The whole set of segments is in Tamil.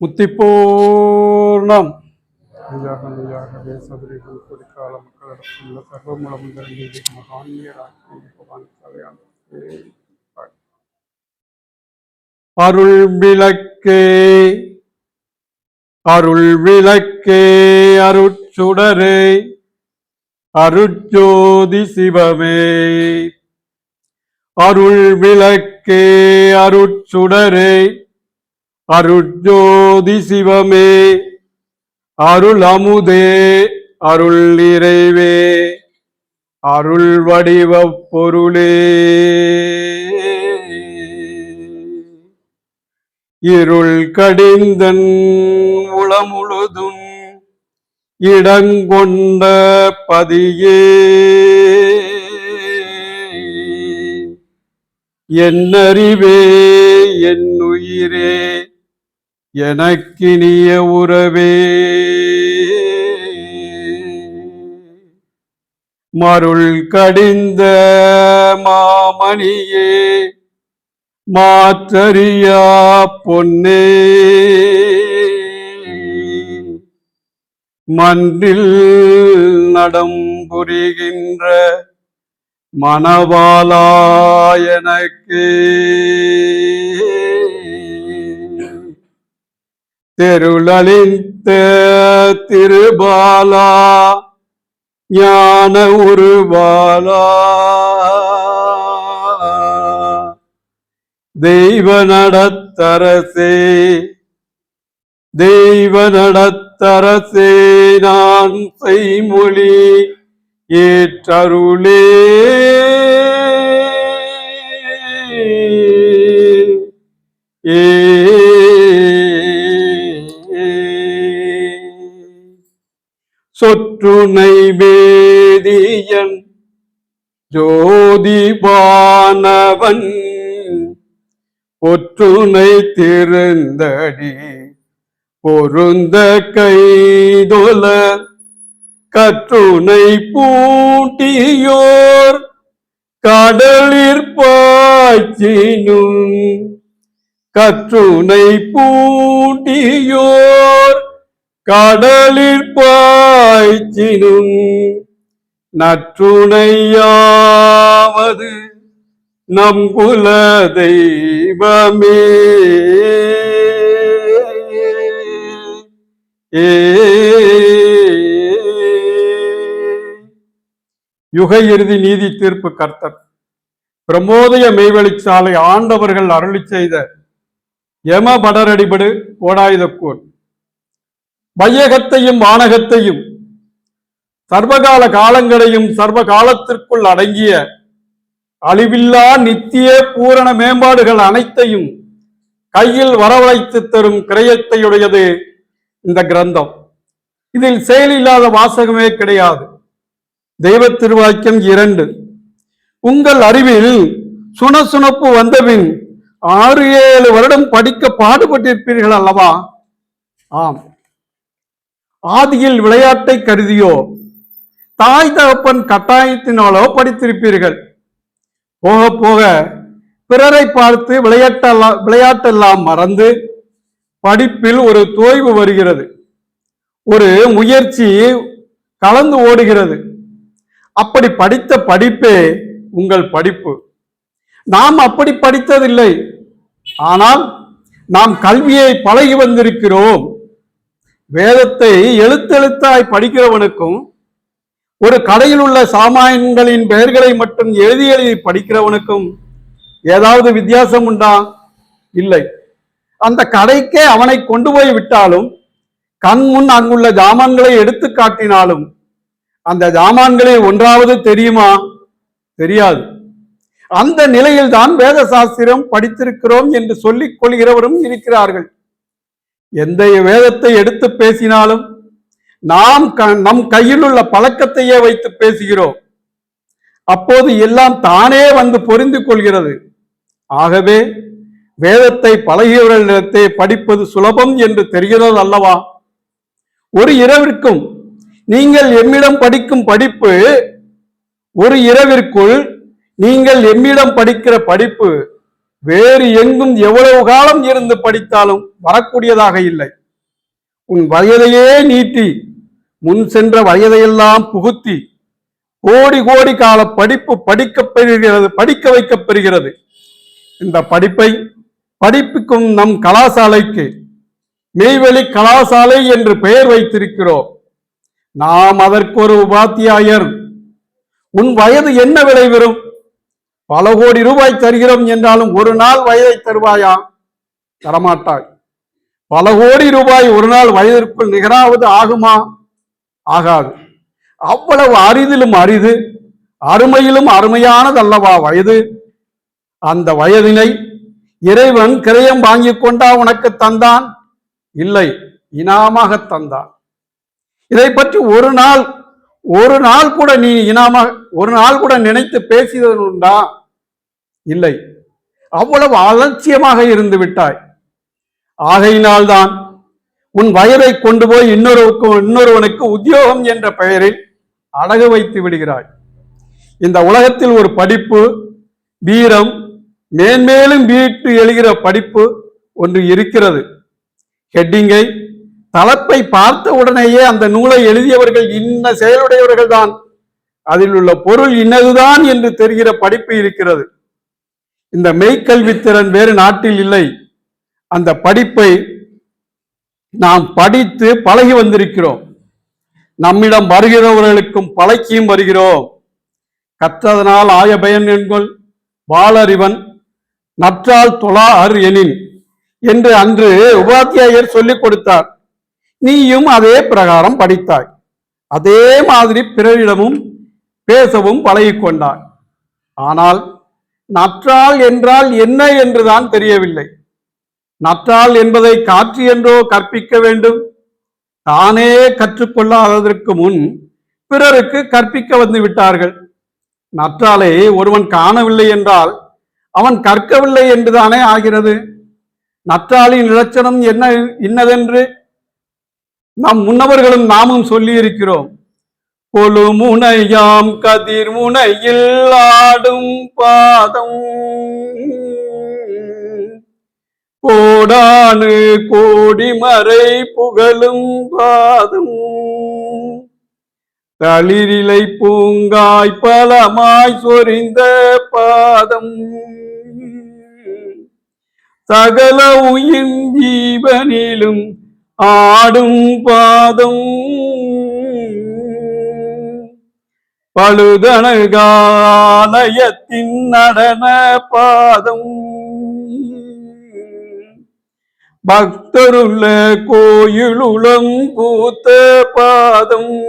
முத்திப்பூர்ணம். மெய்யாக மெய்யாகவே சதுரிகள் கொடிக்கால மக்களிடத்துள்ள சர்வமுலம் பகவான் அருள் விளக்கே அருள் விளக்கே அருட்சுடரே அருட்ஜோதி சிவமே. அருள் விளக்கே அருட்சுடரே அருட்ஜோதி சிவமே. அருள் அமுதே அருள் நிறைவே அருள் வடிவ பொருளே. இருள் கடிந்தன் உளமுழுதும் இடங்கொண்ட பதியே. என்னறிவே என்னுயிரே. உயிரே எனக்கினிய உறவே. மருள் கடிந்த மாமணியே மாற்றறியா பொன்னே. மன்றில் நடம் புரிகின்ற மணவாளாயனக்கு தெருளழிந்த திருபாலா ஞான உருவாலா. தெய்வ நடத்தரசே தெய்வ நடத்தரசே நான் செய்மொழி ஏற்றருளே. ஏ சொற்றுனை வேதியன் ஜோதிபானவன் ஒற்றுனை திருந்தடி பொருந்த கைதொல கற்றுனை பூட்டியோர் கடலிற் பாய்ச்சினும் கற்றுனை பூட்டியோர் கடலில் பாய்ச்சினும் நற்றுணையாவது நம் குல தெய்வமே ஏ. யுக இறுதி நீதி தீர்ப்பு கர்த்தர். பிரமோதய மெய்வெளிச்சாலை ஆண்டவர்கள் அருளி செய்த யம படரடிபடு கோடாயுதக்கூர். வையகத்தையும் வானகத்தையும் சர்வகால காலங்களையும் சர்வ காலத்திற்குள் அடங்கிய அழிவில்லா நித்திய பூரண மேம்பாடுகள் அனைத்தையும் கையில் வரவழைத்து தரும் கிரயத்தையுடையது இந்த கிரந்தம். இதில் செயலில்லாத வாசகமே கிடையாது. தெய்வ திருவாக்கியம் இரண்டு. உங்கள் அறிவில் சுணசுணப்பு வந்தபின் ஆறு ஏழு வருடம் படிக்க பாடுபட்டிருப்பீர்கள் அல்லவா? ஆம். ஆதியில் விளையாட்டை கருதியோ தாய் தகப்பன் கட்டாயத்தினாலோ படித்திருப்பீர்கள். போக போக பிறரை பார்த்து விளையாட்டெல்லாம் விளையாட்டெல்லாம் மறந்து படிப்பில் ஒரு தோய்வு வருகிறது. ஒரு முயற்சி கலந்து ஓடுகிறது. அப்படி படித்த படிப்பே உங்கள் படிப்பு. நாம் அப்படி படித்ததில்லை. ஆனால் நாம் கல்வியை பழகி வந்திருக்கிறோம். வேதத்தை எழுத்தெழுத்தாய் படிக்கிறவனுக்கும் ஒரு கடையில் உள்ள சாமான்களின் பெயர்களை மட்டும் எழுதி எழுதி படிக்கிறவனுக்கும் ஏதாவது வித்தியாசம் உண்டா? இல்லை. அந்த கடைக்கே அவனை கொண்டு போய் விட்டாலும் கண் முன் அங்குள்ள ஜாமான்களை எடுத்து காட்டினாலும் அந்த ஜாமான்களில் ஒன்றாவது தெரியுமா? தெரியாது. அந்த நிலையில்தான் வேத சாஸ்திரம் படித்திருக்கிறோம் என்று சொல்லிக் கொள்கிறவரும் இருக்கிறார்கள். எந்த வேதத்தை எடுத்து பேசினாலும் நாம் க- நம் கையில் உள்ள பழக்கத்தையே வைத்து பேசுகிறோம். அப்போது எல்லாம் தானே வந்து பொரிந்து கொள்கிறது. ஆகவே வேதத்தை பழகியவர்களிடத்தை படிப்பது சுலபம் என்று தெரிகிறது அல்லவா? ஒரு இரவிற்கும் நீங்கள் எம்மிடம் படிக்கும் படிப்பு ஒரு இரவிற்குள் நீங்கள் எம்மிடம் படிக்கிற படிப்பு வேறு எங்கும் எவ்வளவு காலம் இருந்து படித்தாலும் வரக்கூடியதாக இல்லை. உன் வயதையே நீட்டி முன் சென்ற வயதையெல்லாம் புகுத்தி கோடி கோடி கால படிப்பு படிக்கப் பெறுகிறது படிக்க வைக்கப்பெறுகிறது இந்த படிப்பை படிப்புக்கும் நம் கலாசாலைக்கு மெய்வெளி கலாசாலை என்று பெயர் வைத்திருக்கிறோம். நாம் அதற்கு ஒரு உபாத்தியாயர். உன் வயது என்ன விலை வரும்? பல கோடி ரூபாய் தருகிறோம் என்றாலும் ஒரு நாள் வயதை தருவாயா? தரமாட்டாய். பல கோடி ரூபாய் ஒரு நாள் வயதிற்குள் நிகராவது ஆகுமா? ஆகாது. அவ்வளவு அரிதிலும் அரிது அருமையிலும் அருமையானதல்லவா வயது? அந்த வயதினை இறைவன் கிரயம் வாங்கி கொண்டா உனக்கு தந்தான்? இல்லை இனாமாக தந்தான். இதை பற்றி ஒரு நாள் ஒரு நாள் கூட நீ இனாமாக ஒரு நாள் கூட நினைத்து பேசியது உண்டா? இல்லை. அவ்வளவு அலட்சியமாக இருந்து விட்டாய். ஆகையினால்தான் உன் வயதை கொண்டு போய் இன்னொருவருக்கு இன்னொருவனுக்கு உத்தியோகம் என்ற பெயரில் அடகு வைத்து விடுகிறாய். இந்த உலகத்தில் ஒரு படிப்பு வீரம் மேன்மேலும் வீட்டு எழுகிற படிப்பு ஒன்று இருக்கிறது. ஹெட்டிங்கை தலைப்பை பார்த்த உடனேயே அந்த நூலை எழுதியவர்கள் இன்ன செயலுடையவர்கள் தான் அதில் உள்ள பொருள் இன்னதுதான் என்று தெரிகிற படிப்பு இருக்கிறது. இந்த மெய்க்கல்வித்திறன் வேறு நாட்டில் இல்லை. அந்த படிப்பை நாம் படித்து பழகி வந்திருக்கிறோம். நம்மிடம் வருகிறவர்களுக்கும் பழக்கியும் வருகிறோம். கற்றதனால் ஆய பயன் என்கொள் வாளறிவன் நற்றால் தொழா அர் எனின் என்று அன்று உபாத்தியாயர் சொல்லிக் கொடுத்தார். நீயும் அதே பிரகாரம் படித்தாய். அதே மாதிரி பிறரிடமும் பேசவும் பழகிக்கொண்டாய். ஆனால் நற்றால் என்றால் என்ன என்றுதான் தெரியவில்லை. நற்றால் என்பதை காற்று என்றோ கற்பிக்க வேண்டும். தானே கற்றுக்கொள்ளாததற்கு முன் பிறருக்கு கற்பிக்க வந்து விட்டார்கள். நற்றாலை ஒருவன் காணவில்லை என்றால் அவன் கற்கவில்லை என்றுதானே ஆகிறது. நற்றாலின் இலட்சணம் என்ன இன்னதென்று நம் முன்னவர்களும் நாமும் சொல்லி இருக்கிறோம் கொழுமுனையாம் கதிர் முனையில் ஆடும் பாதம். கோடானு கோடி மறை புகழும் பாதம். தளிரிலை பூங்காய் பலமாய் சொரிந்த பாதம். சகல உயிர் ஜீவனிலும் ஆடும் பாதம். பழுதனகாலயத்தின் நடன பாதம். பக்தருள்ள கோயிலுளம் பூத்த பாதம்.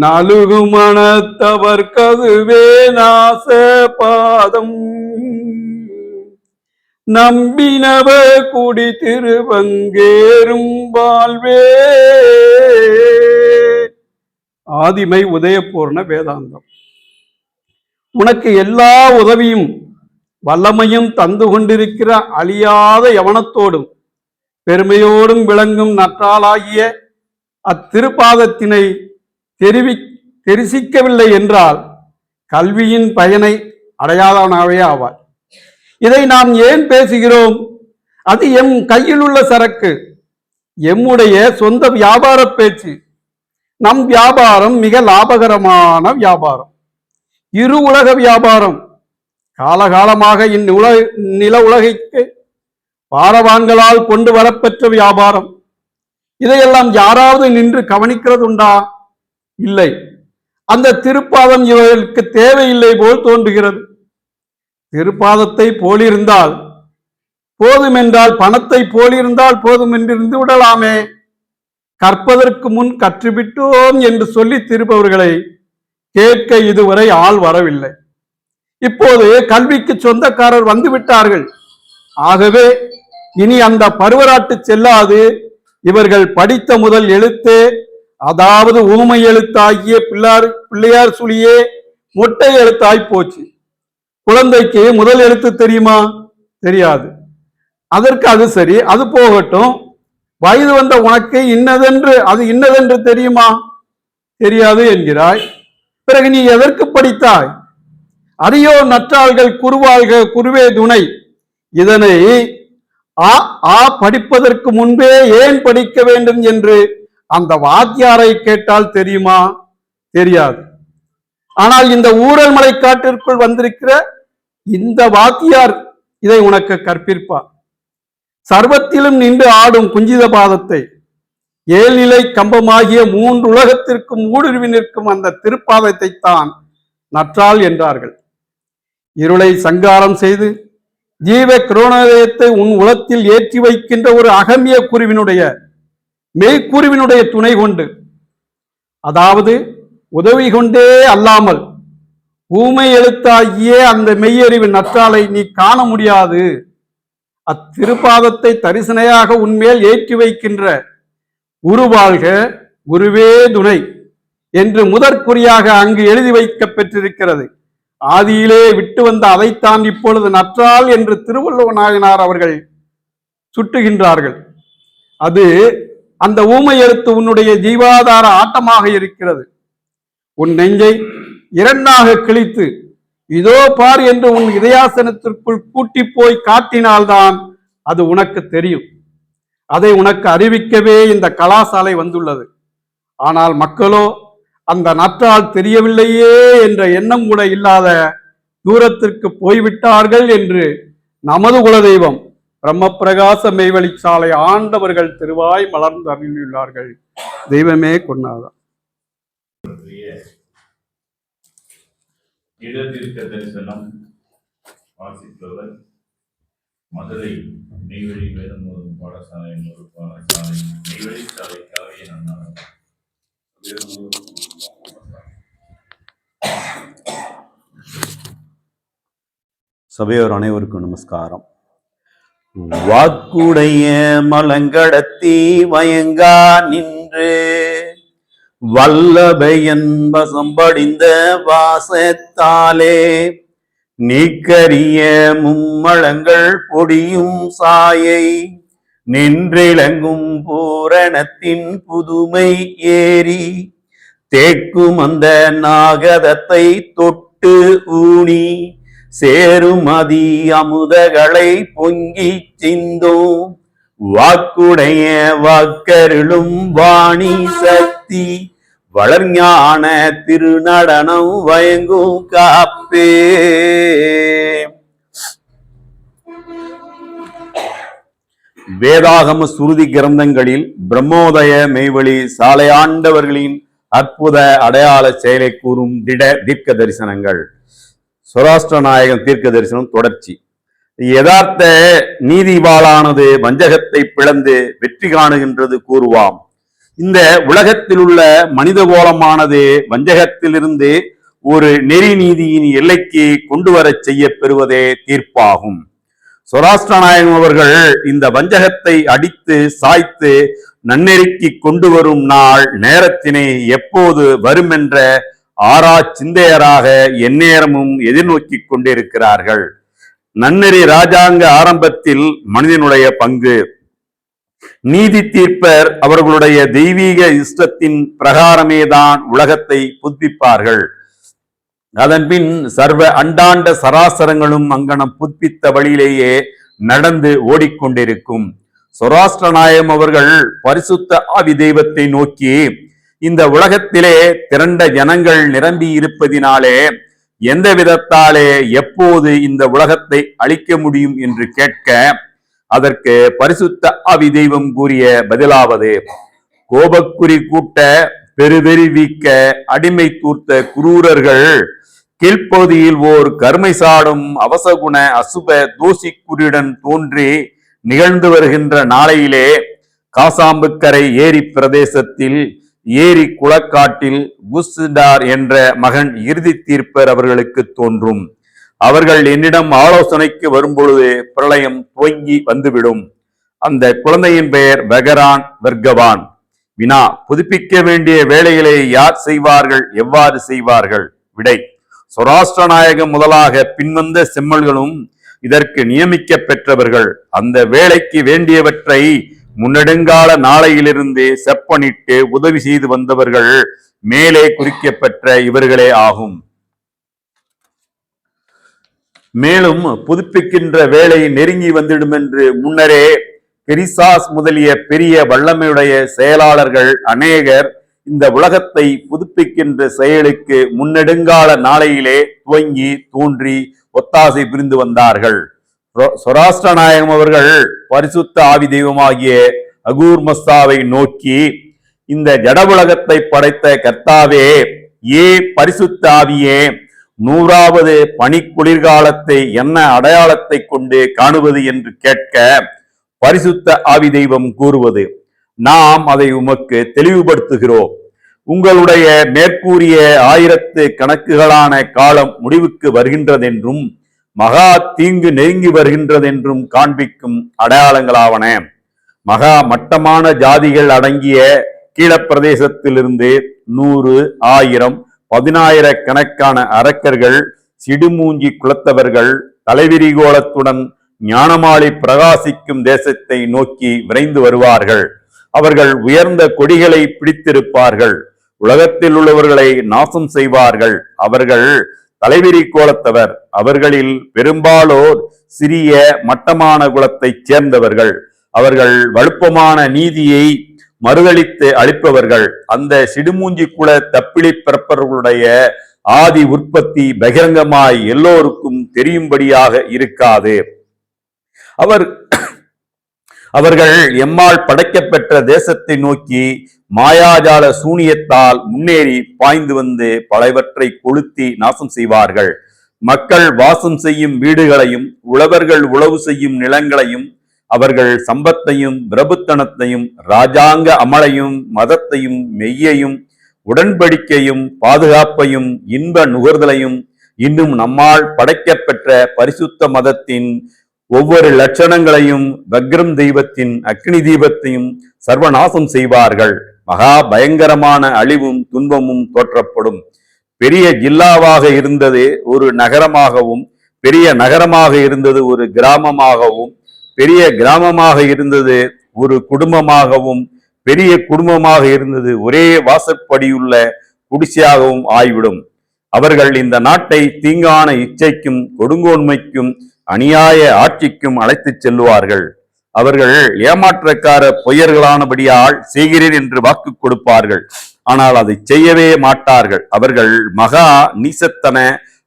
நலுகு மனத்தவர் கதுவே நாச பாதம். நம்பினவ குடி திருவங்கேறும் வாழ்வே. ஆதிமை உதயபூர்ண வேதாந்தம். உனக்கு எல்லா உதவியும் வல்லமையும் தந்து கொண்டிருக்கிற அழியாத யவனத்தோடும் பெருமையோடும் விளங்கும் நற்றாளாகிய அத்திருப்பாதத்தினை தெரிவி தெரிசிக்கவில்லை என்றால் கல்வியின் பயனை அடையாதவனாகவே ஆவார் இதை நாம் ஏன் பேசுகிறோம்? அது எம் கையில் உள்ள சரக்கு எம்முடைய சொந்த வியாபார பேச்சு. நம் வியாபாரம் மிக லாபகரமான வியாபாரம். இரு உலக வியாபாரம். காலகாலமாக இந்நில நில உலகைக்கு பாரவான்களால் கொண்டு வரப்பெற்ற வியாபாரம். இதையெல்லாம் யாராவது நின்று கவனிக்கிறது உண்டா இல்லை. அந்த திருப்பாதம் இவர்களுக்கு தேவையில்லை போல் தோன்றுகிறது. திருப்பாதத்தை போலிருந்தால் போதுமென்றால் பணத்தை போலிருந்தால் போதும் என்றிருந்து விடலாமே. கற்பதற்கு முன் கற்றுவிட்டோம் என்று சொல்லி திருப்பவர்களை கேட்க இதுவரை ஆள் வரவில்லை. இப்போது கல்விக்கு சொந்தக்காரர் வந்து விட்டார்கள் ஆகவே இனி அந்த பருவராட்டு செல்லாது. இவர்கள் படித்த முதல் எழுத்தே அதாவது ஊமை எழுத்தாகிய பிள்ளார் பிள்ளையார் சுழியே முட்டை எழுத்தாய் போச்சு. குழந்தைக்கு முதல் எழுத்து தெரியுமா? தெரியாது. அதற்கு அது சரி. அது போகட்டும். வயது வந்த உனக்கு இன்னதென்று அது இன்னதென்று தெரியுமா? தெரியாது என்கிறாய். பிறகு நீ எதற்கு படித்தாய்? அரியோ நற்றாள்கள் குருவாள்க குருவே துணை. இதனை ஆ ஆ படிப்பதற்கு முன்பே ஏன் படிக்க வேண்டும் என்று அந்த வாத்தியாரை கேட்டால் தெரியுமா? தெரியாது. ஆனால் இந்த ஊரல் மலை காட்டிற்குள் வந்திருக்கிற இந்த வாத்தியார் இதை உனக்கு கற்பிப்பார். சர்வத்திலும் நின்று ஆடும் குஞ்சித பாதத்தை ஏழ்நிலை கம்பமாகிய மூன்று உலகத்திற்கும் ஊடுருவி நிற்கும் அந்த திருப்பாதத்தை தான் நற்றாள் என்றார்கள். இருளை சங்காரம் செய்து ஜீவ குரோணோதயத்தை உன் உலத்தில் ஏற்றி வைக்கின்ற ஒரு அகமிய குருவினுடைய மெய்க்குருவினுடைய துணை கொண்டு அதாவது உதவி கொண்டே அல்லாமல் ஊமை எழுத்தாகிய அந்த மெய்யறிவு நற்றாலை நீ காண முடியாது. அத்திருப்பாதத்தை தரிசனையாக உன்மேல் ஏற்றி வைக்கின்ற உருவாழ்க குருவே துணை என்று முதற்குறியாக அங்கு எழுதி வைக்க பெற்றிருக்கிறது. ஆதியிலே விட்டு வந்த அதைத்தான் இப்பொழுது நற்றால் என்று திருவள்ளுவ நாயனார் அவர்கள் சுட்டுகின்றார்கள். அது அந்த ஊமை எழுத்து உன்னுடைய ஜீவாதார ஆட்டமாக இருக்கிறது. உன் நெஞ்சை இரண்டாக கிழித்து இதோ பார் என்று உன் இதயாசனத்திற்குள் கூட்டி போய் காட்டினால்தான் அது உனக்கு தெரியும். அதை உனக்கு அறிவிக்கவே இந்த கலாசாலை வந்துள்ளது. ஆனால் மக்களோ அந்த நற்றால் தெரியவில்லையே என்ற எண்ணம் கூட இல்லாத தூரத்திற்கு போய்விட்டார்கள் என்று நமது குலதெய்வம் பிரம்மப்பிரகாச மெய்வழிச்சாலை ஆண்டவர்கள் திருவாய் மலர்ந்து அருளியுள்ளார்கள். தெய்வமே கொண்டாதான் இடதீர்க்க தரிசனம் வாசிப்பவர் மதுரை நெய்வழி வேதமோதும் பாடசாலை ஒரு பாடசாலை நெய்வழி சாலை காவிய அண்ணா சபையோர் அனைவருக்கும் நமஸ்காரம். வாக்குடைய மலங்கடத்தி வயங்கா நின்று வல்லப என்பசம் படிந்த வாசத்தாலே நீக்கரிய மும்மளங்கள் பொடியும் சாயை நின்றிளங்கும் பூரணத்தின் புதுமை ஏறி தேக்கும் அந்த நாகதத்தை தொட்டு ஊனி சேரும் அதி அமுதகளை பொங்கி சிந்தும் வாக்குடைய வாக்கருளும் வாணி சக்தி வளர்ஞான திருநடனம் வயங்கும் காப்பே. வேதாகம சுருதி கிரந்தங்களில் பிரம்மோதய மெய்வழி சாலையாண்டவர்களின் அற்புத அடையாள செயலை கூறும் திட தீர்க்க தரிசனங்கள். சுராஷ்டிர நாயகன் தீர்க்க தரிசனம் தொடர்ச்சி. யதார்த்த நீதிபாலானது வஞ்சகத்தை பிளந்து வெற்றி காணுகின்றது கூறுவாம். இந்த உலகத்தில் உள்ள மனித கோலமானது வஞ்சகத்திலிருந்து ஒரு நெறி நீதியின் எல்லைக்கு கொண்டு வரச் செய்ய பெறுவதே தீர்ப்பாகும். சுராஷ்டிர நாயகம் அவர்கள் இந்த வஞ்சகத்தை அடித்து சாய்த்து நன்னெறிக்கு கொண்டு வரும் நாள் நேரத்தினை எப்போது வரும் என்ற ஆறா சிந்தையராக எந்நேரமும் எதிர்நோக்கி கொண்டிருக்கிறார்கள். நன்னெறி ராஜாங்க ஆரம்பத்தில் மனிதனுடைய பங்கு. நீதி தீர்ப்பர் அவர்களுடைய தெய்வீக இஷ்டத்தின் பிரகாரமேதான் உலகத்தை புதுப்பிப்பார்கள். அதன்பின் சர்வ அண்டாண்ட சராசரங்களும் அங்கனம் புதுப்பித்த வழியிலேயே நடந்து ஓடிக்கொண்டிருக்கும். சொராஷ்டிர நாயம் அவர்கள் பரிசுத்த ஆவி தெய்வத்தை நோக்கி இந்த உலகத்திலே திரண்ட ஜனங்கள் நிரம்பி இருப்பதினாலே எந்த விதத்தாலே எப்போது இந்த உலகத்தை அழிக்க முடியும் என்று கேட்க அதற்கு பரிசுத்த அவி தெய்வம் கூறிய பதிலாவது கோபக்குறி கூட்ட பெருவெறி வீக்க அடிமை தூர்த்த குரூரர்கள் கீழ்ப்பகுதியில் ஓர் கருமை சாடும் அவசகுண அசுப தூசிக்குறியுடன் தோன்றி நிகழ்ந்து வருகின்ற நாளையிலே காசாம்புக்கரை ஏரி பிரதேசத்தில் ஏரி குளக்காட்டில் குஸ்டார் என்ற மகன் இறுதி தீர்ப்பர் அவர்களுக்கு தோன்றும். அவர்கள் என்னிடம் ஆலோசனைக்கு வரும்பொழுது பிரளயம் துவங்கி வந்துவிடும். அந்த குழந்தையின் பெயர் வெகரான் வர்க்கவான் வினா புதுப்பிக்க வேண்டிய வேலைகளை யார் செய்வார்கள் எவ்வாறு செய்வார்கள்? விடை சொராஷ்டிர நாயகம் முதலாக பின்வந்த செம்மல்களும் இதற்கு நியமிக்க பெற்றவர்கள். அந்த வேலைக்கு வேண்டியவற்றை முன்னெடுங்கால நாளையிலிருந்து செப்பனிட்டு உதவி செய்து வந்தவர்கள் மேலே குறிக்கப்பெற்ற இவர்களே ஆகும். மேலும் புதுப்பிக்கின்ற வேலை நெருங்கி வந்துடும் என்று முன்னரே பெரிசாஸ் முதலிய பெரிய வல்லமையுடைய செயலாளர்கள் அநேகர் இந்த உலகத்தை புதுப்பிக்கின்ற செயலுக்கு முன்னெடுங்கால நாளையிலே துவங்கி தோன்றி ஒத்தாசை புரிந்து வந்தார்கள். சொ- சொராஷ்டிர நாயகம் அவர்கள் பரிசுத்த ஆவி தெய்வமாகிய அகூர் மஸ்தாவை நோக்கி இந்த ஜட உலகத்தை படைத்த கர்த்தாவே ஏ பரிசுத்த ஆவியே நூறாவது பனி குளிர்காலத்தை என்ன அடையாளத்தை கொண்டு காணுவது என்று கேட்க பரிசுத்த ஆவி தெய்வம் கூறுவது நாம் அதை உமக்கு தெளிவுபடுத்துகிறோம். உங்களுடைய மேற்கூறிய ஆயிரத்து கணக்குகளான காலம் முடிவுக்கு வருகின்றதென்றும் மகா தீங்கு நெருங்கி வருகின்றதென்றும் காண்பிக்கும் அடையாளங்களாவன. மகா மட்டமான ஜாதிகள் அடங்கிய கீழப்பிரதேசத்திலிருந்து நூறு ஆயிரம் பதினாயிரக்கணக்கான அரக்கர்கள் சிடுமூஞ்சி குலத்தவர்கள் தலைவிரிகோலத்துடன் ஞானமாளி பிரகாசிக்கும் தேசத்தை நோக்கி விரைந்து வருவார்கள். அவர்கள் உயர்ந்த கொடிகளை பிடித்திருப்பார்கள். உலகத்தில் உள்ளவர்களை நாசம் செய்வார்கள். அவர்கள் தலைவிரி கோலத்தவர் அவர்களில் பெரும்பாலோர் சிறிய மட்டமான குலத்தைச் சேர்ந்தவர்கள். அவர்கள் வலுப்பமான நீதியை மறுதளித்து அளிப்பவர்கள் அந்த சிடுமூஞ்சி குல தப்பிழி பிறப்பவர்களுடைய ஆதி உற்பத்தி பகிரங்கமாய் எல்லோருக்கும் தெரியும்படியாக இருக்காது. அவர் அவர்கள் எம்மால் படைக்கப்பெற்ற தேசத்தை நோக்கி மாயாஜால சூனியத்தால் முன்னேறி பாய்ந்து வந்து பலவற்றை கொளுத்தி நாசம் செய்வார்கள். மக்கள் வாசம் செய்யும் வீடுகளையும் உழவர்கள் உழவு செய்யும் நிலங்களையும் அவர்கள் சம்பத்தையும் பிரபுத்தனத்தையும் ராஜாங்க அமலையும் மதத்தையும் மெய்யையும் உடன்படிக்கையும் பாதுகாப்பையும் இன்ப நுகர்தலையும் இன்னும் நம்மால் படைக்கப்பெற்ற பரிசுத்த மதத்தின் ஒவ்வொரு லட்சணங்களையும் வக்ரம் தெய்வத்தின் அக்னி தீபத்தையும் சர்வநாசம் செய்வார்கள். மகா பயங்கரமான அழிவும் துன்பமும் தோற்றப்படும். பெரிய ஜில்லாவாக இருந்தது ஒரு நகரமாகவும் பெரிய நகரமாக இருந்தது ஒரு கிராமமாகவும் பெரிய கிராமமாக இருந்தது ஒரு குடும்பமாகவும் பெரிய குடும்பமாக இருந்தது ஒரே வாசற்படியுள்ள குடிசையாகவும் ஆய்விடும். அவர்கள் இந்த நாட்டை தீங்கான இச்சைக்கும் கொடுங்கோன்மைக்கும் அநியாய ஆட்சிக்கும் அழைத்துச் செல்லுவார்கள். அவர்கள் ஏமாற்றக்கார பொய்யர்களானபடியால் செய்கிறேன் என்று வாக்கு கொடுப்பார்கள். ஆனால் அதை செய்யவே மாட்டார்கள். அவர்கள் மகா நீசத்தன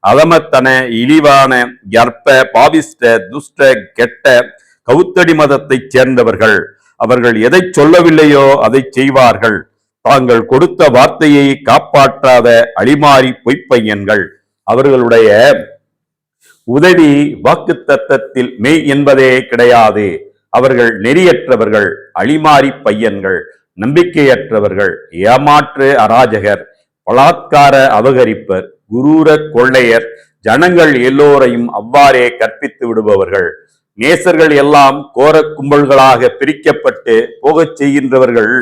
அதமத்தன இழிவான கர்ப்ப பாவிஷ்ட துஷ்ட கெட்ட கவுத்தடி மதத்தைச் சேர்ந்தவர்கள். அவர்கள் எதை சொல்லவில்லையோ அதை செய்வார்கள். தாங்கள் கொடுத்த வார்த்தையை காப்பாற்றாத அழிமாறி பொய்ப்பையன்கள் அவர்களுடைய உதவி வாக்குத்தத்தத்தில் மெய் என்பதே கிடையாது. அவர்கள் நெறியற்றவர்கள் அழிமாறி பையன்கள் நம்பிக்கையற்றவர்கள் ஏமாற்று அராஜகர் பலாத்கார அபகரிப்பர் குரூர கொள்ளையர் ஜனங்கள் எல்லோரையும் அவ்வாறே கற்பித்து விடுபவர்கள். நேசர்கள் எல்லாம் கோர கும்பல்களாக பிரிக்கப்பட்டு போகச் செய்கின்றவர்கள்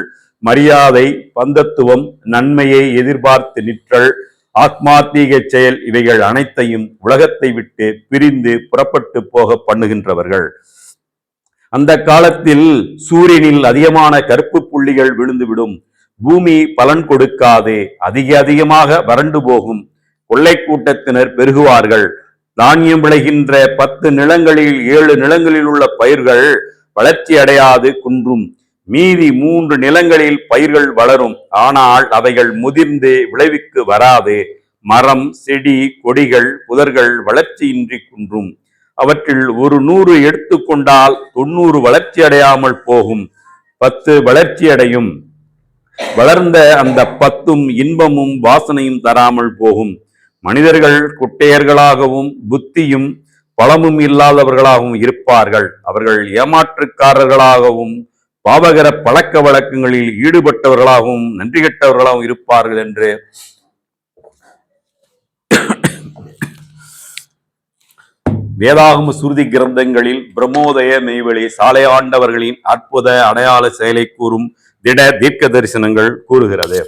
மரியாதை பந்தத்துவம் நன்மையை எதிர்பார்த்து நிற்றல் ஆத்மாத்தீக செயல் இவைகள் அனைத்தையும் உலகத்தை விட்டு பிரிந்து புறப்பட்டு போக பண்ணுகின்றவர்கள். அந்த காலத்தில் சூரியனில் அதிகமான கருப்பு புள்ளிகள் விழுந்துவிடும். பூமி பலன் கொடுக்காது. அதிக அதிகமாக வறண்டு போகும். கொள்ளை கூட்டத்தினர் பெருகுவார்கள். தானியம் விளைகின்ற பத்து நிலங்களில் ஏழு நிலங்களில் உள்ள பயிர்கள் வளர்ச்சி அடையாது குன்றும். மீதி மூன்று நிலங்களில் பயிர்கள் வளரும். ஆனால் அவைகள் முதிர்ந்து விளைவுக்கு வராது. மரம் செடி கொடிகள் புதர்கள் வளர்ச்சியின்றி குன்றும். அவற்றில் ஒரு நூறு எடுத்துக்கொண்டால் தொண்ணூறு வளர்ச்சி அடையாமல் போகும். பத்து வளர்ச்சி அடையும். வளர்ந்த அந்த பத்தும் இன்பமும் வாசனையும் தராமல் போகும். மனிதர்கள் குட்டையர்களாகவும் புத்தியும் பலமும் இல்லாதவர்களாகவும் இருப்பார்கள். அவர்கள் ஏமாற்றுக்காரர்களாகவும் பாவகர பழக்க வழக்கங்களில் ஈடுபட்டவர்களாகவும் நன்றி கெட்டவர்களாகவும் இருப்பார்கள் என்று வேதாகம சுருதி கிரந்தங்களில் பிரம்மோதய மெய்வெளி சாலை ஆண்டவர்களின் அற்புத அடையாள செயலை கூறும் திட தீர்க்க தரிசனங்கள் கூறுகிறது.